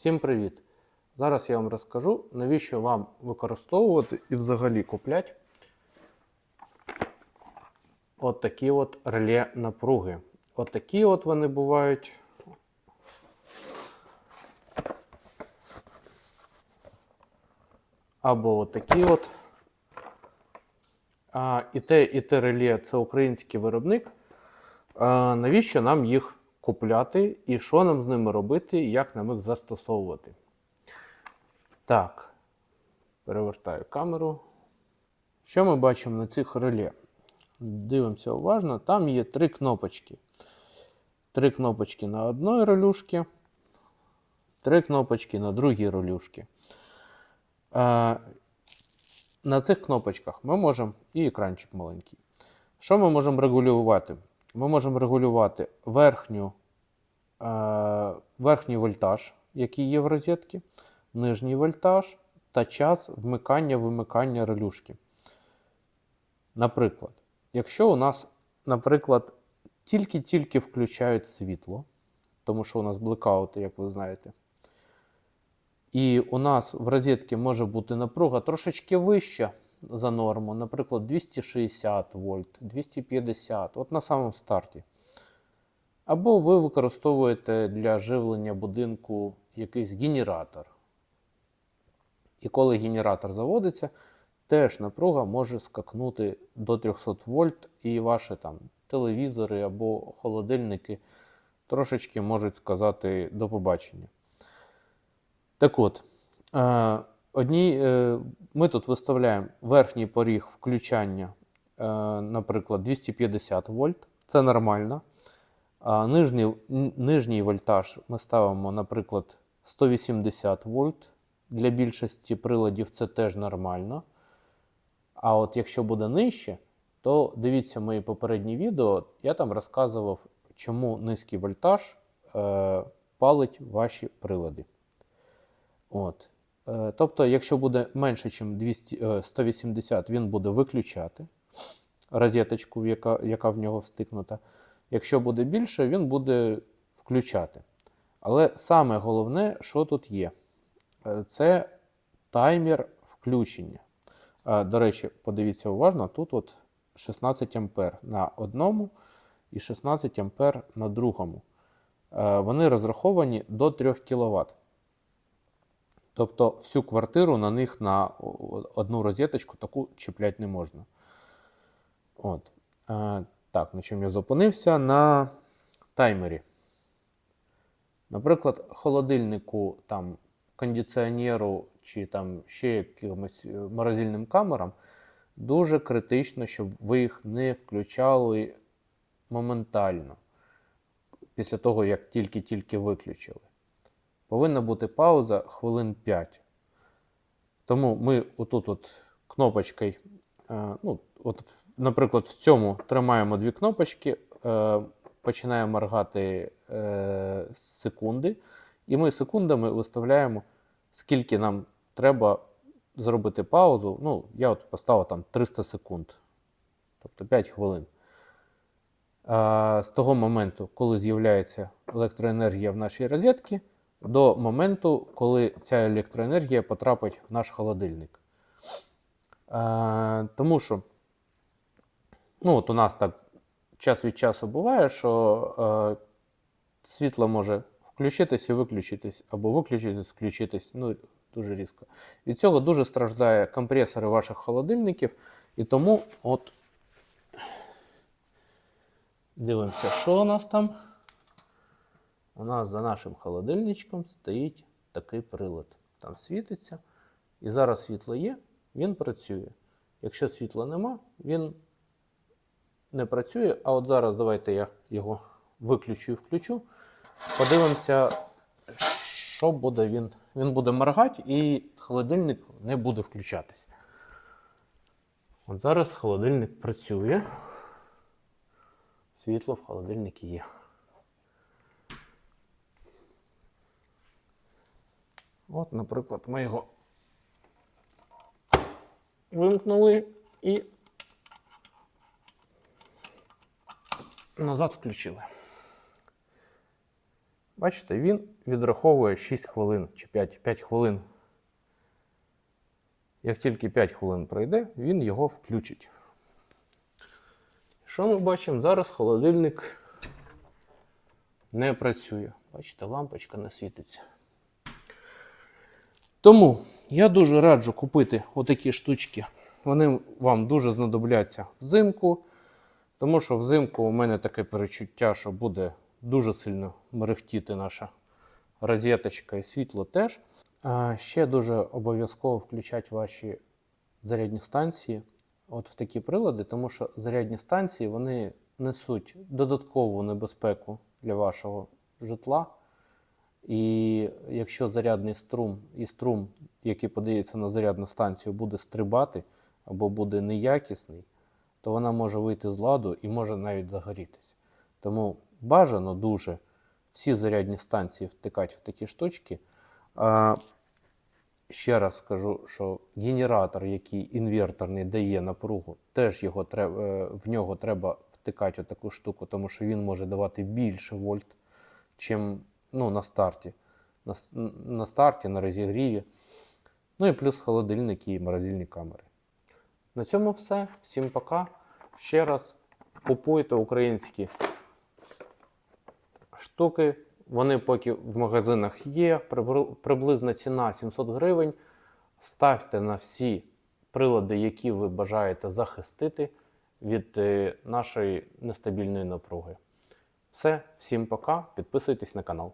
Всім привіт! Зараз я вам розкажу, навіщо вам використовувати і взагалі купляти от такі от реле напруги. От такі от вони бувають. Або от такі от. І те, і те реле це український виробник. А, навіщо нам їх купляти і що нам з ними робити, і як нам їх застосовувати? Так, перевертаю камеру. Що ми бачимо на цих реле? Дивимося уважно. Там є три кнопочки. Три кнопочки на одній релюшці, три кнопочки на другій релюшці. Е, на цих кнопочках ми можемо і екранчик маленький. Що ми можемо регулювати? Ми можемо регулювати верхню, е, верхній вольтаж, який є в розетці, нижній вольтаж та час вмикання-вимикання релюшки. Наприклад, якщо у нас, наприклад, тільки-тільки включають світло, тому що у нас блекаути, як ви знаєте, і у нас в розетці може бути напруга трошечки вища за норму, наприклад, 260 вольт, 250, от на самому старті. Або ви використовуєте для живлення будинку якийсь генератор. І коли генератор заводиться, теж напруга може скакнути до 300 вольт, і ваші там телевізори або холодильники трошечки можуть сказати до побачення. Так от, е, одні, е, ми тут виставляємо верхній поріг включання, е, наприклад, 250 вольт. Це нормально. А нижній, нижній вольтаж ми ставимо, наприклад, 180 вольт. Для більшості приладів це теж нормально. А от якщо буде нижче, то дивіться мої попередні відео, я там розказував, чому низький вольтаж е, палить ваші прилади. От. Е, тобто, якщо буде менше, ніж 200, е, 180, він буде виключати розеточку, яка, яка в нього встикнута. Якщо буде більше, він буде включати. Але саме головне, що тут є, Е, це таймер включення. До речі, подивіться уважно, тут от 16 ампер на одному і 16 ампер на другому. Вони розраховані до 3 кВт. Тобто всю квартиру на них на одну розеточку таку чіпляти не можна. От. Е, так, на чому я зупинився? На таймері. Наприклад, холодильнику, там, кондиціонеру чи там ще якимось е, морозильним камерам дуже критично, щоб ви їх не включали моментально після того, як тільки-тільки виключили. Повинна бути пауза хвилин 5. Тому ми отут от кнопочкою, е, ну, от, наприклад, в цьому тримаємо дві кнопочки, е, починає моргати е, секунди, і ми секундами виставляємо, скільки нам треба зробити паузу. Ну, я от поставив там 300 секунд, тобто 5 хвилин. З того моменту, коли з'являється електроенергія в нашій розетці, до моменту, коли ця електроенергія потрапить в наш холодильник. Е, тому що ну, от у нас так час від часу буває, що е, світло може включитись і виключитись, або виключитись, включитись, ну, дуже різко. Від цього дуже страждає компресори ваших холодильників, і тому от дивимося, що у нас там. У нас за нашим холодильничком стоїть такий прилад. Там світиться. І зараз світло є, він працює. Якщо світла нема, він не працює. А от зараз давайте я його виключу і включу. Подивимося, що буде він. Він буде моргати і холодильник не буде включатись. От зараз холодильник працює. Світло в холодильнику є. От, наприклад, ми його вимкнули і назад включили. Бачите, він відраховує 6 хвилин чи 5, 5 хвилин. Як тільки 5 хвилин пройде, він його включить. Що ми бачимо? Зараз холодильник не працює. Бачите, лампочка не світиться. Тому я дуже раджу купити отакі штучки. Вони вам дуже знадобляться взимку, тому що взимку у мене таке перечуття, що буде дуже сильно мерехтіти наша розеточка і світло теж. А ще дуже обов'язково включати ваші зарядні станції от в такі прилади, тому що зарядні станції вони несуть додаткову небезпеку для вашого житла. І якщо зарядний струм і струм, який подається на зарядну станцію, буде стрибати або буде неякісний, то вона може вийти з ладу і може навіть загорітися. Тому бажано дуже всі зарядні станції втикати в такі штучки. А, ще раз скажу, що генератор, який інверторний дає напругу, теж його треба, е, в нього треба втикати таку штуку, тому що він може давати більше вольт, чим ну, на старті. На, на старті, на розігріві. Ну і плюс холодильники і морозильні камери. На цьому все. Всім пока. Ще раз купуйте українські штуки. Вони поки в магазинах є. Приблизна ціна 700 гривень. Ставте на всі прилади, які ви бажаєте захистити від е, нашої нестабільної напруги. Все, всім пока. Підписуйтесь на канал.